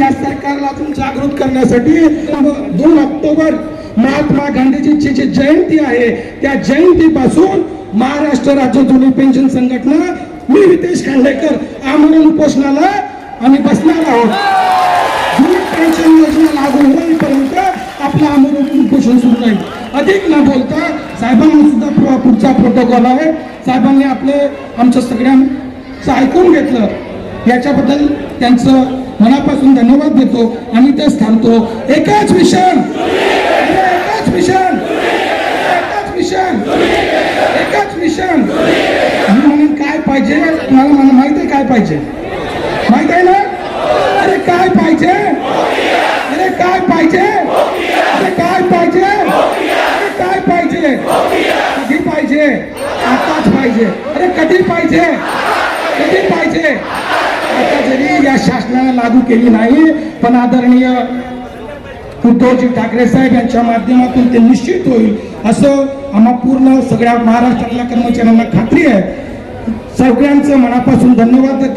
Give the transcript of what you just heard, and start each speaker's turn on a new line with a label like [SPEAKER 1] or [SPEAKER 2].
[SPEAKER 1] या सरकारला अजून जागृत करण्यासाठी दोन ऑक्टोबर महात्मा गांधीजींची जी जयंती आहे त्या जयंतीपासून महाराष्ट्र राज्य जुनी पेन्शन संघटना मी रितेश खांडेकर आमरण उपोषणाला आम्ही बसणार आहोत. जुनी पेन्शन योजना लागू होईपर्यंत आपलं आमरण उपोषण सुरू राहील. अधिक न बोलता साहेबांना सुद्धा पुढचा प्रोटोकॉल आहे. साहेबांनी आपले आमच्या सगळ्यांचं ऐकून घेतलं. याच्याबद्दल त्यांचं मनापासून धन्यवाद देतो आणि तेच थांबतो. एकाच मिशन. एकाच मिशन. एकाच मिशन. एकाच मिशन. आणि म्हणून काय पाहिजे? तुम्हाला मला माहीत आहे काय पाहिजे? माहीत आहे ना? अरे काय पाहिजे? अरे काय पाहिजे? अरे काय पाहिजे? अरे काय पाहिजे? कधी पाहिजे? आताच पाहिजे. अरे कधी पाहिजे? कधी पाहिजे? आता जरी या शासनाने लागू केली नाही पण आदरणीय उद्धवजी ठाकरे साहेब यांच्या माध्यमातून ते निश्चित होईल असं आम्हा पूर्ण सगळ्या महाराष्ट्रातल्या कर्मचाऱ्यांना खात्री आहे. सगळ्यांचं मनापासून धन्यवाद.